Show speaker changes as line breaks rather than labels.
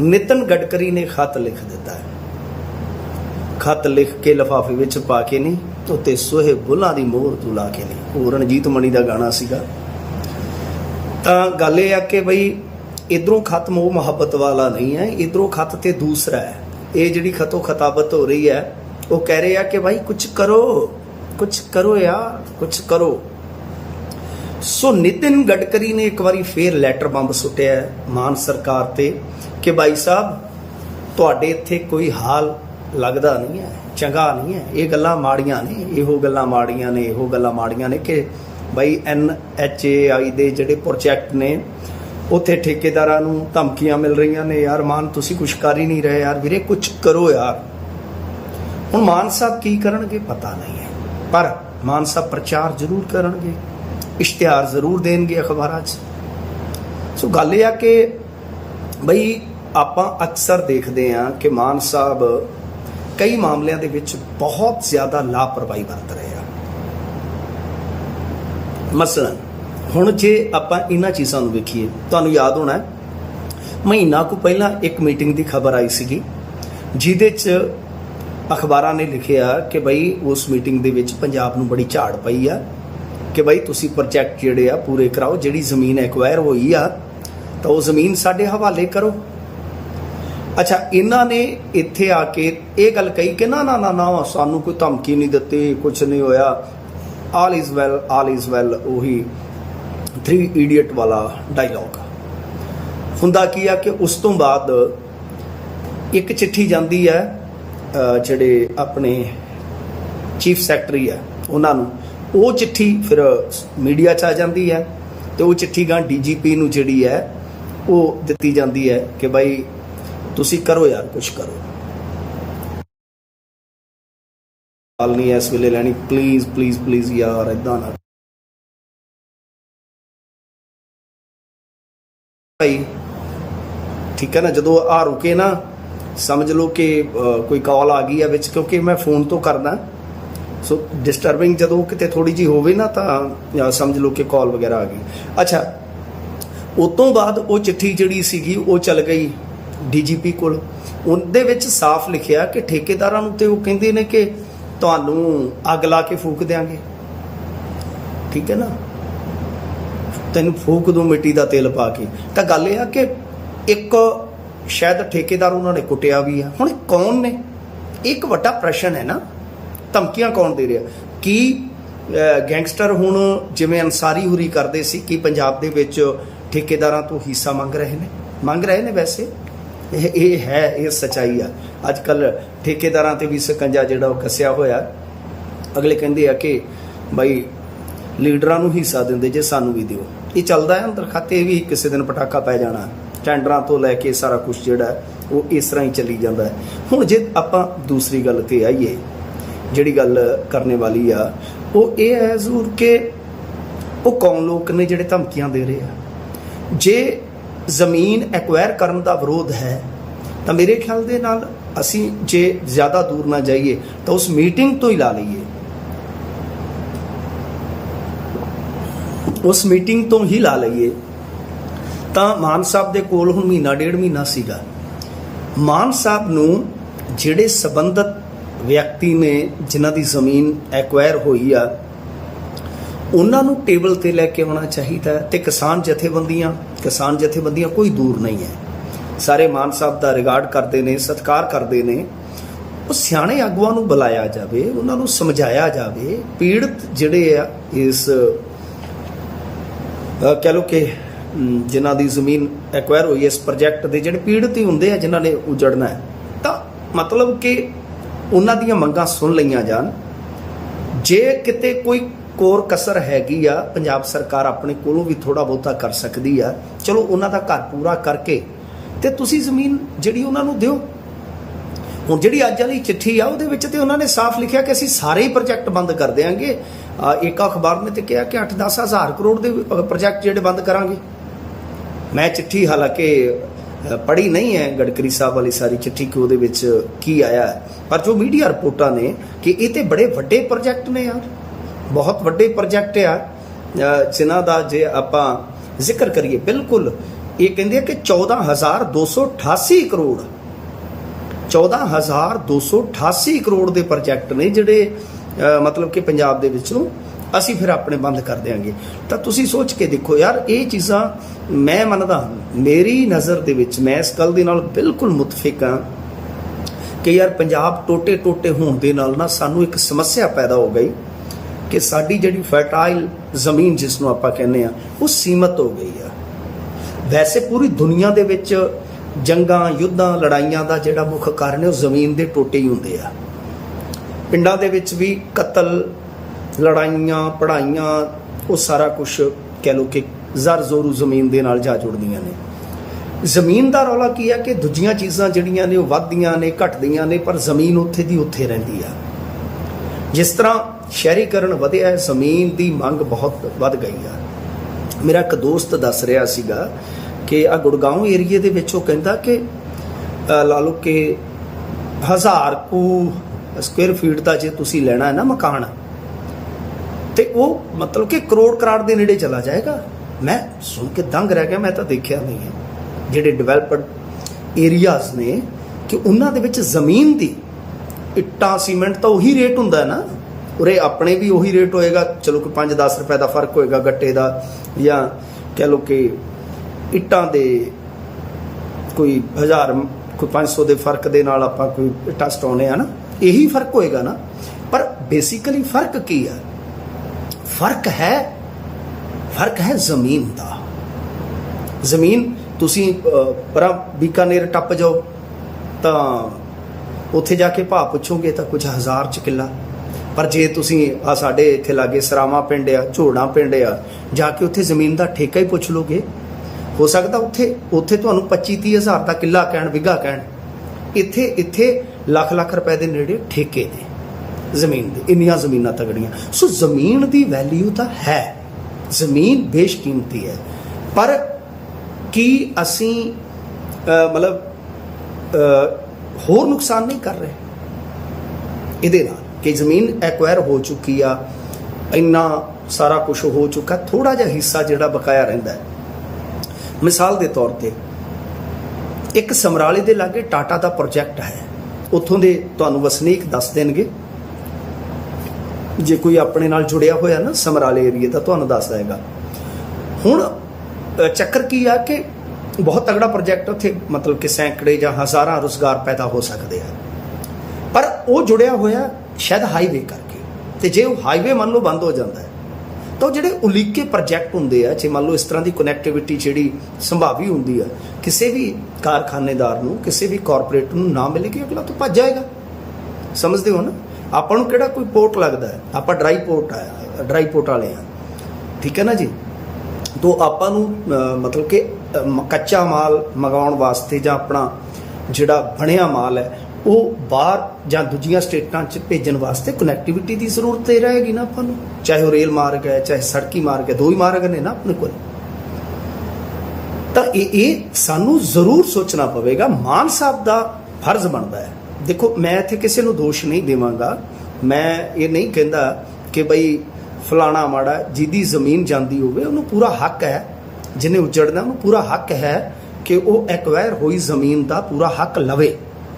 ਨਿਤਨ ਗਡਕਰੀ ਨੇ ਖਤ ਲਿਖ ਦਿੱਤਾ ਹੈ। ਖਤ ਲਿਖ ਕੇ ਲਫਾਫੇ ਵਿੱਚ ਪਾ ਕੇ ਨਹੀਂ, ਉੱਤੇ ਸੋਹੇ ਬੁੱਲਾਂ ਦੀ ਮੋਹਰ ਤੂੰ ਲਾ ਕੇ ਨਹੀਂ। ਉਹ ਰਣਜੀਤ ਮਣੀ ਦਾ ਗਾਣਾ ਸੀਗਾ। ਤਾਂ ਗੱਲ ਇਹ ਆ ਕਿ ਬਈ ਇਧਰੋਂ ਖਤ ਮੋਹ ਮੁਹੱਬਤ ਵਾਲਾ ਨਹੀਂ ਹੈ, ਇਧਰੋਂ ਖਤ ਤੇ ਦੂਸਰਾ ਹੈ। ਇਹ ਜਿਹੜੀ ਖਤੋ ਖਤਾਬਤ ਹੋ ਰਹੀ ਹੈ, ਉਹ ਕਹਿ ਰਹੇ ਆ ਕਿ ਭਾਈ ਕੁਝ ਕਰੋ ਕੁਝ ਕਰੋ ਯਾਰ ਕੁਝ ਕਰੋ। ਸੋ ਨਿਤਿਨ ਗਡਕਰੀ ਨੇ ਇੱਕ ਵਾਰੀ ਫੇਰ ਲੈਟਰ ਬੰਬ ਸੁੱਟਿਆ ਮਾਨ ਸਰਕਾਰ ਤੇ ਕਿ ਭਾਈ ਸਾਹਿਬ, ਤੁਹਾਡੇ ਇੱਥੇ ਕੋਈ ਹਾਲ ਲੱਗਦਾ ਨਹੀਂ ਹੈ, ਚੰਗਾ ਨਹੀਂ ਹੈ। ਇਹ ਗੱਲਾਂ ਮਾੜੀਆਂ ਨੇ, ਇਹੋ ਗੱਲਾਂ ਮਾੜੀਆਂ ਨੇ, ਇਹੋ ਗੱਲਾਂ ਮਾੜੀਆਂ ਨੇ ਕਿ ਭਾਈ ਐਨ ਐਚ ਏ ਆਈ ਦੇ ਜਿਹੜੇ ਪ੍ਰੋਜੈਕਟ ਨੇ, ਉੱਥੇ ਠੇਕੇਦਾਰਾਂ ਨੂੰ ਧਮਕੀਆਂ ਮਿਲ ਰਹੀਆਂ ਨੇ, ਯਾਰ ਮਾਨ, ਤੁਸੀਂ ਕੁਝ ਕਰ ਹੀ ਨਹੀਂ ਰਹੇ ਯਾਰ, ਵੀਰੇ ਕੁਝ ਕਰੋ ਯਾਰ। ਹੁਣ ਮਾਨ ਸਾਹਿਬ ਕੀ ਕਰਨਗੇ ਪਤਾ ਨਹੀਂ ਹੈ, ਪਰ ਮਾਨ ਸਾਹਿਬ ਪ੍ਰਚਾਰ ਜ਼ਰੂਰ ਕਰਨਗੇ। ਇਸ਼ਤਿਹਾਰ ਜ਼ਰੂਰ ਦੇਣਗੇ ਅਖਬਾਰਾਂ 'ਚ। ਸੋ ਗੱਲ ਇਹ ਆ ਕਿ ਬਈ ਆਪਾਂ ਅਕਸਰ ਦੇਖਦੇ ਆ ਕਿ ਮਾਨ ਸਾਹਿਬ ਕਈ ਮਾਮਲਿਆਂ ਦੇ ਵਿੱਚ ਬਹੁਤ ਜ਼ਿਆਦਾ ਲਾਪਰਵਾਹੀ ਵਰਤ ਰਹੇ ਆ। ਮਸਲਨ ਹੁਣ ਜੇ ਆਪਾਂ ਇਹਨਾਂ ਚੀਜ਼ਾਂ ਨੂੰ ਵੇਖੀਏ, ਤੁਹਾਨੂੰ ਯਾਦ ਹੋਣਾ ਮਹੀਨਾ ਕੁ ਪਹਿਲਾਂ ਇੱਕ ਮੀਟਿੰਗ ਦੀ ਖਬਰ ਆਈ ਸੀਗੀ, ਜਿਹਦੇ 'ਚ ਅਖਬਾਰਾਂ ਨੇ ਲਿਖਿਆ ਕਿ ਬਈ ਉਸ ਮੀਟਿੰਗ ਦੇ ਵਿੱਚ ਪੰਜਾਬ ਨੂੰ ਬੜੀ ਝਾੜ ਪਈ ਆ। ਕਿ ਬਈ ਤੁਸੀਂ ਪ੍ਰੋਜੈਕਟ ਜਿਹੜੇ ਆ ਪੂਰੇ ਕਰਾਓ, ਜਿਹੜੀ ਜ਼ਮੀਨ ਐਕਵਾਇਰ ਹੋਈ ਆ, ਤਾਂ ਉਹ ਜ਼ਮੀਨ ਸਾਡੇ ਹਵਾਲੇ ਕਰੋ। ਅੱਛਾ, ਇਹਨਾਂ ਨੇ ਇੱਥੇ ਆ ਕੇ ਇਹ ਗੱਲ ਕਹੀ ਕਿ ਨਾ ਨਾ ਨਾ ਨਾ, ਸਾਨੂੰ ਕੋਈ ਧਮਕੀ ਨਹੀਂ ਦਿੱਤੀ ਕੁਝ ਨਹੀਂ ਹੋਇਆ। All is well all is well ਉਹੀ 3 ਇਡੀਅਟ ਵਾਲਾ ਡਾਇਲੌਗ ਹੁੰਦਾ ਕੀ ਆ ਕਿ ਉਸ ਤੋਂ ਬਾਅਦ ਇੱਕ ਚਿੱਠੀ ਜਾਂਦੀ ਹੈ ਜਿਹੜੇ ਆਪਣੇ ਚੀਫ ਸੈਕਟਰੀ ਆ ਉਹਨਾਂ ਨੂੰ। ਉਹ ਚਿੱਠੀ ਫਿਰ ਮੀਡੀਆ 'ਚ ਆ ਜਾਂਦੀ ਹੈ ਤੇ ਉਹ ਚਿੱਠੀ ਗਾਂ ਡੀਜੀਪੀ ਨੂੰ ਜਿਹੜੀ ਹੈ ਉਹ ਦਿੱਤੀ ਜਾਂਦੀ ਹੈ ਕਿ ਭਾਈ ਤੁਸੀਂ ਕਰੋ ਯਾਰ ਕੁਝ ਕਰੋ। ਹਾਲ ਨਹੀਂ ਇਸ ਵੇਲੇ ਲੈਣੀ ਪਲੀਜ਼ ਪਲੀਜ਼ ਪਲੀਜ਼ ਯਾਰ ਇਦਾਂ ਨਾ। ਭਾਈ, ਠੀਕ ਹੈ ਨਾ, ਜਦੋਂ ਆ ਰੁਕੇ ਨਾ, ਸਮਝ ਲਓ ਕਿ ਕੋਈ ਕਾਲ ਆ ਗਈ ਹੈ ਵਿੱਚ, ਕਿਉਂਕਿ ਮੈਂ ਫੋਨ ਤੋਂ ਕਰਦਾ। ਸੋ ਡਿਸਟਰਬਿੰਗ ਜਦੋਂ ਕਿਤੇ ਥੋੜੀ ਜੀ ਹੋਵੇ ਨਾ ਤਾਂ ਸਮਝ ਲਓ ਕਿ ਕਾਲ ਵਗੈਰਾ ਆ ਗਈ। ਅੱਛਾ ਉਸ ਤੋਂ ਬਾਅਦ ਉਹ ਚਿੱਠੀ ਜਿਹੜੀ ਸੀਗੀ, ਉਹ ਚੱਲ ਗਈ ਡੀਜੀਪੀ ਕੋਲ। ਉਹਦੇ ਵਿੱਚ ਸਾਫ਼ ਲਿਖਿਆ ਕਿ ਠੇਕੇਦਾਰਾਂ ਨੂੰ ਤੇ ਉਹ ਕਹਿੰਦੇ ਨੇ ਕਿ ਤੁਹਾਨੂੰ ਅੱਗ ਲਾ ਕੇ ਫੂਕ ਦੇਾਂਗੇ ਠੀਕ ਹੈ ਨਾ? ਤੈਨੂੰ ਫੂਕ ਦੋ ਮਿੱਟੀ ਦਾ ਤੇਲ ਪਾ ਕੇ। ਤਾਂ ਗੱਲ ਇਹ ਆ ਕਿ ਇੱਕ ਸ਼ਾਇਦ ਠੇਕੇਦਾਰ ਉਹਨਾਂ ਨੇ ਕੁੱਟਿਆ ਵੀ ਆ। ਹੁਣ ਕੌਣ ਨੇ? ਇੱਕ ਵੱਡਾ ਪ੍ਰਸ਼ਨ ਹੈ ਨਾ। ਧਮਕੀਆਂ ਕੌਣ ਦੇ ਰਿਹਾ? ਕੀ ਗੈਂਗਸਟਰ ਹੁਣ ਜਿਵੇਂ ਅਨਸਾਰੀ ਹੁਰੀ ਕਰਦੇ ਸੀ, ਕਿ ਪੰਜਾਬ ਦੇ ਵਿੱਚ ਠੇਕੇਦਾਰਾਂ ਤੋਂ ਹਿੱਸਾ ਮੰਗ ਰਹੇ ਨੇ? ਮੰਗ ਰਹੇ ਨੇ ਵੈਸੇ? ਇਹ ਇਹ ਹੈ, ਇਹ ਸਚਾਈ ਆ। ਅੱਜ ਕੱਲ ਠੇਕੇਦਾਰਾਂ ਤੇ ਵੀ ਸਕੰਜਾ ਜਿਹੜਾ ਉਹ ਕੱਸਿਆ ਹੋਇਆ। ਅਗਲੇ ਕਹਿੰਦੇ ਆ ਕਿ ਭਾਈ ਲੀਡਰਾਂ ਨੂੰ ਹਿੱਸਾ ਦਿੰਦੇ ਜੇ ਸਾਨੂੰ ਵੀ ਦਿਓ। ਇਹ ਚੱਲਦਾ ਹੈ ਅੰਦਰ ਖਾਤੇ ਵੀ ਕਿਸੇ ਦਿਨ ਪਟਾਕਾ ਪੈ ਜਾਣਾ। ਟੈਂਡਰਾਂ ਤੋਂ ਲੈ ਕੇ ਸਾਰਾ ਕੁਝ ਜਿਹੜਾ, ਉਹ ਇਸ ਤਰ੍ਹਾਂ ਹੀ ਚੱਲੀ ਜਾਂਦਾ ਹੁਣ ਜੇ ਆਪਾਂ ਦੂਸਰੀ ਗੱਲ ਤੇ ਆਈਏ ਜਿਹੜੀ ਗੱਲ ਕਰਨੇ ਵਾਲੀ ਆ, ਉਹ ਇਹ ਹੈ ਜ਼ਰੂਰ ਕਿ ਉਹ ਕੌਣ ਲੋਕ ਨੇ ਜਿਹੜੇ ਧਮਕੀਆਂ ਦੇ ਰਹੇ ਆ। ਜੇ ਜ਼ਮੀਨ ਐਕਵਾਇਰ ਕਰਨ ਦਾ ਵਿਰੋਧ ਹੈ, ਤਾਂ ਮੇਰੇ ਖਿਆਲ ਦੇ ਨਾਲ ਅਸੀਂ ਜੇ ਜ਼ਿਆਦਾ ਦੂਰ ਨਾ ਜਾਈਏ, ਤਾਂ ਉਸ ਮੀਟਿੰਗ ਤੋਂ ਹੀ ਲਾ ਲਈਏ। ਉਸ ਮੀਟਿੰਗ ਤੋਂ ਹੀ ਲਾ ਲਈਏ। ਤਾਂ ਮਾਨ ਸਾਹਿਬ ਦੇ ਕੋਲ ਹੁਣ ਮਹੀਨਾ, ਡੇਢ ਮਹੀਨਾ ਸੀਗਾ। ਮਾਨ ਸਾਹਿਬ ਨੂੰ ਜਿਹੜੇ ਸਬੰਧਤ ਵਿਅਕਤੀ ਨੇ ਜਿਨ੍ਹਾਂ ਦੀ ਜ਼ਮੀਨ ਐਕਵਾਇਰ ਹੋਈ ਆ ਉਹਨਾਂ ਨੂੰ ਟੇਬਲ ਤੇ ਲੈ ਕੇ ਆਉਣਾ ਚਾਹੀਦਾ ਤੇ ਕਿਸਾਨ ਜਥੇਬੰਦੀਆਂ ਕਿਸਾਨ ਜਥੇਬੰਦੀਆਂ ਕੋਈ ਦੂਰ ਨਹੀਂ ਹੈ। ਸਾਰੇ ਮਾਨ ਸਾਹਿਬ ਦਾ ਰਿਗਾਰਡ ਕਰਦੇ ਨੇ ਸਤਿਕਾਰ ਕਰਦੇ ਨੇ। ਉਹ ਸਿਆਣੇ ਆਗੂਆਂ ਨੂੰ ਬੁਲਾਇਆ ਜਾਵੇ ਉਹਨਾਂ ਨੂੰ ਸਮਝਾਇਆ ਜਾਵੇ ਪੀੜਤ ਜਿਹੜੇ ਆ ਇਸ ਅਹ ਕਹਿ ਲਓ ਕਿ ਅਮ, ਜਿਨ੍ਹਾਂ ਦੀ ਜ਼ਮੀਨ ਐਕਵਾਇਰ ਹੋਈ ਇਸ ਪ੍ਰੋਜੈਕਟ ਦੇ ਜਿਹੜੇ ਪੀੜਤ ਹੀ ਹੁੰਦੇ ਆ ਜਿਨ੍ਹਾਂ ਨੇ ਉਜੜਨਾ ਹੈ ਤਾਂ ਮਤਲਬ ਕਿ ਉਹਨਾਂ ਦੀਆਂ ਮੰਗਾਂ ਸੁਣ ਲਈਆਂ ਜਾਣ। ਜੇ ਕਿਤੇ ਕੋਈ ਕੋਰ ਕਸਰ ਹੈਗੀ ਆ, ਪੰਜਾਬ ਸਰਕਾਰ ਆਪਣੇ ਕੋਲੋਂ ਵੀ ਥੋੜਾ ਬਹੁਤਾ ਕਰ ਸਕਦੀ ਆ। ਚਲੋ, ਉਹਨਾਂ ਦਾ ਘਰ ਪੂਰਾ ਕਰਕੇ ਤੇ ਤੁਸੀਂ ਜ਼ਮੀਨ ਜਿਹੜੀ ਉਹਨਾਂ ਨੂੰ ਦਿਓ। ਹੁਣ ਜਿਹੜੀ ਅੱਜ ਵਾਲੀ ਚਿੱਠੀ ਆ, ਉਹਦੇ ਵਿੱਚ ਤੇ ਉਹਨਾਂ ਨੇ ਸਾਫ਼ ਲਿਖਿਆ ਕਿ ਅਸੀਂ ਸਾਰੇ ਹੀ ਪ੍ਰੋਜੈਕਟ ਬੰਦ ਕਰ ਦੇਵਾਂਗੇ ਅਹ ਇੱਕ ਅਖਬਾਰ ਨੇ ਤੇ ਕਿਹਾ ਕਿ 8-10 ਹਜ਼ਾਰ ਕਰੋੜ ਦੇ ਪ੍ਰੋਜੈਕਟ ਜਿਹੜੇ ਬੰਦ ਕਰਾਂਗੇ। ਮੈਂ ਚਿੱਠੀ ਹਾਲਾਂਕਿ ਪੜ੍ਹੀ ਨਹੀਂ ਹੈ ਗਡਕਰੀ ਸਾਹਿਬ ਵਾਲੀ ਸਾਰੀ ਚਿੱਠੀ ਕਿ ਉਹਦੇ ਵਿੱਚ ਕੀ ਆਇਆ ਪਰ ਜੋ ਮੀਡੀਆ ਰਿਪੋਰਟਾਂ ਨੇ ਕਿ ਇਹ ਤੇ ਬੜੇ ਵੱਡੇ ਪ੍ਰੋਜੈਕਟ ਨੇ ਯਾਰ ਬਹੁਤ ਵੱਡੇ ਪ੍ਰੋਜੈਕਟ ਆ ਅਹ ਜਿਨ੍ਹਾਂ ਦਾ ਜੇ ਆਪਾਂ ਜ਼ਿਕਰ ਕਰੀਏ ਬਿਲਕੁਲ ਇਹ ਕਹਿੰਦੇ ਆ ਕਿ 14288 ਕਰੋੜ 14288 ਕਰੋੜ ਦੇ ਪ੍ਰੋਜੈਕਟ ਨੇ ਜਿਹੜੇ ਮਤਲਬ ਕਿ ਪੰਜਾਬ ਦੇ ਵਿੱਚ ਨੂੰ ਅਸੀਂ ਫਿਰ ਆਪਣੇ ਬੰਦ ਕਰ ਦਿਆਂਗੇ। ਤਾਂ ਤੁਸੀਂ ਸੋਚ ਕੇ ਦੇਖੋ ਯਾਰ ਇਹ ਚੀਜ਼ਾਂ ਮੈਂ ਮੰਨਦਾ ਹਾਂ, ਮੇਰੀ ਨਜ਼ਰ ਦੇ ਵਿੱਚ ਮੈਂ ਇਸ ਗੱਲ ਦੇ ਨਾਲ ਬਿਲਕੁਲ ਮੁਤਫਿਕ ਹਾਂ ਕਿ ਯਾਰ ਪੰਜਾਬ ਟੋਟੇ ਟੋਟੇ ਹੋਣ ਦੇ ਨਾਲ ਨਾ ਸਾਨੂੰ ਇੱਕ ਸਮੱਸਿਆ ਪੈਦਾ ਹੋ ਗਈ ਕਿ ਸਾਡੀ ਜਿਹੜੀ ਫਰਟਾਈਲ ਜ਼ਮੀਨ ਜਿਸ ਨੂੰ ਆਪਾਂ ਕਹਿੰਦੇ ਆ ਉਹ ਸੀਮਤ ਹੋ ਗਈ ਆ। ਵੈਸੇ ਪੂਰੀ ਦੁਨੀਆ ਦੇ ਵਿੱਚ ਜੰਗਾਂ ਯੁੱਧਾਂ ਲੜਾਈਆਂ ਦਾ ਜਿਹੜਾ ਮੁੱਖ ਕਾਰਨ ਹੈ ਉਹ ਜ਼ਮੀਨ ਦੇ ਟੋਟੇ ਹੀ ਹੁੰਦੇ ਆ। ਪਿੰਡਾਂ ਦੇ ਵਿੱਚ ਵੀ ਕਤਲ ਲੜਾਈਆਂ ਪੜਾਈਆਂ ਉਹ ਸਾਰਾ ਕੁਝ ਕਹਿ ਲੋ ਕਿ ਜ਼ਰ ਜ਼ੋਰੂ ਜ਼ਮੀਨ ਦੇ ਨਾਲ ਜਾ ਜੁੜਦੀਆਂ ਨੇ। ਜ਼ਮੀਨ ਦਾ ਰੌਲਾ ਕੀ ਹੈ ਕਿ ਦੂਜੀਆਂ ਚੀਜ਼ਾਂ ਜਿਹੜੀਆਂ ਨੇ ਉਹ ਵੱਧਦੀਆਂ ਨੇ, ਘਟਦੀਆਂ ਨੇ, ਪਰ ਜ਼ਮੀਨ ਉੱਥੇ ਦੀ ਉੱਥੇ ਰਹਿੰਦੀ ਆ। ਜਿਸ ਤਰ੍ਹਾਂ ਸ਼ਹਿਰੀਕਰਨ ਵਧਿਆ ਹੈ ਜ਼ਮੀਨ ਦੀ ਮੰਗ ਬਹੁਤ ਵੱਧ ਗਈ ਆ। ਮੇਰਾ ਇੱਕ ਦੋਸਤ ਦੱਸ ਰਿਹਾ ਸੀਗਾ ਕਿ ਆ ਗੁੜਗਾਉਂ ਏਰੀਏ ਦੇ ਵਿੱਚ ਉਹ ਕਹਿੰਦਾ ਕਿ ਲਾ ਲਓ ਕਿ ਹਜ਼ਾਰ ਕੁ ਸਕੁਅਰ ਫੀਟ ਦਾ ਜੇ ਤੁਸੀਂ ਲੈਣਾ ਹੈ ਨਾ ਮਕਾਨ ਤੇ ਉਹ ਮਤਲਬ ਕਿ ਕਰੋੜ ਕਰਾੜ ਦੇ ਨੇੜੇ ਚਲਾ ਜਾਏਗਾ। ਮੈਂ ਸੁਣ ਕੇ ਦੰਗ ਰਹਿ ਗਿਆ, ਮੈਂ ਤਾਂ ਦੇਖਿਆ ਨਹੀਂ ਹੈ। ਜਿਹੜੇ ਡਿਵੈਲਪਡ ਏਰੀਆਜ਼ ਨੇ ਕਿ ਉਹਨਾਂ ਦੇ ਵਿੱਚ ਜ਼ਮੀਨ ਦੀ ਇੱਟਾਂ, ਸੀਮੈਂਟ ਤਾਂ ਉਹੀ ਰੇਟ ਹੁੰਦਾ ਹੈ ਨਾ। ਉਰੇ ਆਪਣੇ ਵੀ ਉਹੀ ਰੇਟ ਹੋਏਗਾ। ਚਲੋ ਕਿ 5-10 ਰੁਪਏ ਦਾ ਫ਼ਰਕ ਹੋਏਗਾ ਗੱਟੇ ਦਾ ਜਾਂ ਕਹਿ ਲਓ ਕਿ ਇੱਟਾਂ ਦੇ ਕੋਈ 1000 ਕੋਈ 500 ਦੇ ਫ਼ਰਕ ਦੇ ਨਾਲ ਆਪਾਂ ਕੋਈ ਇੱਟਾਂ ਸਟਾਉਨੇ ਆ ਨਾ। ਇਹੀ ਫ਼ਰਕ ਹੋਏਗਾ ਨਾ। ਪਰ ਬੇਸਿਕਲੀ ਫ਼ਰਕ ਕੀ ਆ ਫ਼ਰਕ ਹੈ? ਫ਼ਰਕ ਹੈ ਜ਼ਮੀਨ ਦਾ। ਜ਼ਮੀਨ, ਤੁਸੀਂ ਪਰਾਂ ਬੀਕਾਨੇਰ ਟੱਪ ਜਾਓ, ਤਾਂ ਉੱਥੇ ਜਾ ਕੇ ਭਾਅ ਪੁੱਛੋਗੇ ਤਾਂ ਕੁਝ ਹਜ਼ਾਰ ਚ ਕਿੱਲਾ। ਪਰ ਜੇ ਤੁਸੀਂ ਆ ਸਾਡੇ ਇੱਥੇ ਲਾਗੇ ਸਰਾਵਾ ਪਿੰਡ ਆ ਝੋੜਾ ਪਿੰਡ ਆ, ਜਾ ਕੇ ਉੱਥੇ ਜ਼ਮੀਨ ਦਾ ਠੇਕਾ ਹੀ ਪੁੱਛ ਲੋਗੇ। ਹੋ ਸਕਦਾ ਉੱਥੇ ਉੱਥੇ ਤੁਹਾਨੂੰ 25 30 ਹਜ਼ਾਰ ਦਾ ਕਿੱਲਾ ਕਹਿਣ ਵਿਗਾ ਕਹਿਣ। ਇੱਥੇ ਇੱਥੇ ਲੱਖ ਲੱਖ ਰੁਪਏ ਦੇ ਨੇੜੇ ਠੇਕੇ ਦੇ। ਜ਼ਮੀਨ ਦੇ, ਇੰਨੀਆਂ ਜ਼ਮੀਨਾਂ ਤਗੜੀਆਂ। ਸੋ ਜ਼ਮੀਨ ਦੀ ਵੈਲਿਊ ਤਾਂ ਹੈ। ਜ਼ਮੀਨ ਬੇਸ਼ਕੀਮਤੀ ਹੈ। ਪਰ ਕੀ ਅਸੀਂ ਮਤਲਬ ਹੋਰ ਨੁਕਸਾਨ ਨਹੀਂ ਕਰ ਰਹੇ? ਇਹਦੇ ਨਾਲ ਕਿ ਜ਼ਮੀਨ ਐਕਵਾਇਰ ਹੋ ਚੁੱਕੀ ਆ, ਇੰਨਾ ਸਾਰਾ ਕੁਝ ਹੋ ਚੁੱਕਾ ਥੋੜਾ ਜਿਹਾ ਹਿੱਸਾ ਜਿਹੜਾ ਬਕਾਇਆ ਰਹਿੰਦਾ ਹੈ। ਮਿਸਾਲ ਦੇ ਤੌਰ ਤੇ, ਇੱਕ ਸਮਰਾਲੇ ਦੇ ਲਾਗੇ ਟਾਟਾ ਦਾ ਪ੍ਰੋਜੈਕਟ ਹੈ। ਉੱਥੋਂ ਦੇ ਤੁਹਾਨੂੰ ਵਸਨੀਕ ਦੱਸ ਦੇਣਗੇ। ਜੇ ਕੋਈ ਆਪਣੇ ਨਾਲ ਜੁੜਿਆ ਹੋਇਆ ਨਾ ਸਮਰਾਲੇ ਏਰੀਏ ਦਾ ਤੁਹਾਨੂੰ ਦੱਸ ਦੇਗਾ। ਹੁਣ ਚੱਕਰ ਕੀ ਆ ਕਿ ਬਹੁਤ ਤਗੜਾ ਪ੍ਰੋਜੈਕਟ ਉੱਥੇ, ਮਤਲਬ ਕਿ ਸੈਂਕੜੇ ਜਾਂ ਹਜ਼ਾਰਾਂ ਰੁਜ਼ਗਾਰ ਪੈਦਾ ਹੋ ਸਕਦੇ ਆ। ਪਰ ਉਹ ਜੁੜਿਆ ਹੋਇਆ ਸ਼ਾਇਦ ਹਾਈਵੇ ਕਰਕੇ। ਤੇ ਜੇ ਉਹ ਹਾਈਵੇ ਮੰਨ ਲਓ ਬੰਦ ਹੋ ਜਾਂਦਾ ਹੈ, ਤਾਂ ਉਹ ਜਿਹੜੇ ਉਲੀਕੇ ਪ੍ਰੋਜੈਕਟ ਹੁੰਦੇ ਆ, ਜੇ ਮੰਨ ਲਓ ਇਸ ਤਰ੍ਹਾਂ ਦੀ ਕਨੈਕਟੀਵਿਟੀ ਜਿਹੜੀ ਸੰਭਾਵੀ ਹੁੰਦੀ ਆ, ਕਿਸੇ ਵੀ ਕਾਰਖਾਨੇਦਾਰ ਨੂੰ, ਕਿਸੇ ਵੀ ਕਾਰਪੋਰੇਟ ਨੂੰ ਨਾ ਮਿਲੇਗੀ ਅਗਲਾ ਤਾਂ ਭੱਜ ਜਾਏਗਾ। ਸਮਝਦੇ ਹੋ ਨਾ? ਆਪਾਂ ਨੂੰ ਕਿਹੜਾ ਕੋਈ ਪੋਰਟ ਲੱਗਦਾ ਹੈ? ਆਪਾਂ ਡਰਾਈ ਪੋਰਟ ਆ ਡਰਾਈ ਪੋਰਟ ਵਾਲੇ ਆ। ਠੀਕ ਹੈ ਨਾ ਜੀ? ਤੋਂ ਆਪਾਂ ਨੂੰ ਮਤਲਬ ਕਿ ਕੱਚਾ ਮਾਲ ਮੰਗਾਉਣ ਵਾਸਤੇ ਜਾਂ ਆਪਣਾ ਜਿਹੜਾ ਬਣਿਆ ਮਾਲ ਹੈ, ਉਹ ਬਾਹਰ ਜਾਂ ਦੂਜੀਆਂ ਸਟੇਟਾਂ 'ਚ ਭੇਜਣ ਵਾਸਤੇ ਕਨੈਕਟੀਵਿਟੀ ਦੀ ਜ਼ਰੂਰਤ ਤੇ ਰਹੇਗੀ ਨਾ ਆਪਾਂ ਨੂੰ। ਚਾਹੇ ਉਹ ਰੇਲ ਮਾਰਗ ਹੈ, ਚਾਹੇ ਸੜਕੀ ਮਾਰਗ ਹੈ, ਦੋ ਹੀ ਮਾਰਗ ਨੇ ਨਾ ਆਪਣੇ ਕੋਲ। ਤਾਂ ਇਹ ਇਹ ਸਾਨੂੰ ਜ਼ਰੂਰ ਸੋਚਣਾ ਪਵੇਗਾ, ਮਾਨ ਸਾਹਿਬ ਦਾ ਫਰਜ਼ ਬਣਦਾ ਹੈ। ਦੇਖੋ, ਮੈਂ ਇੱਥੇ ਕਿਸੇ ਨੂੰ ਦੋਸ਼ ਨਹੀਂ ਦੇਵਾਂਗਾ। ਮੈਂ ਇਹ ਨਹੀਂ ਕਹਿੰਦਾ ਕਿ ਬਈ ਫਲਾਣਾ ਮਾੜਾ ਜਿਹਦੀ ਜ਼ਮੀਨ ਜਾਂਦੀ ਹੋਵੇ, ਉਹਨੂੰ ਪੂਰਾ ਹੱਕ ਹੈ, ਜਿਹਨੇ ਉਜੜਨਾ, ਉਹਨੂੰ ਪੂਰਾ ਹੱਕ ਹੈ ਕਿ ਉਹ ਐਕਵਾਇਰ ਹੋਈ ਜ਼ਮੀਨ ਦਾ ਪੂਰਾ ਹੱਕ ਲਵੇ।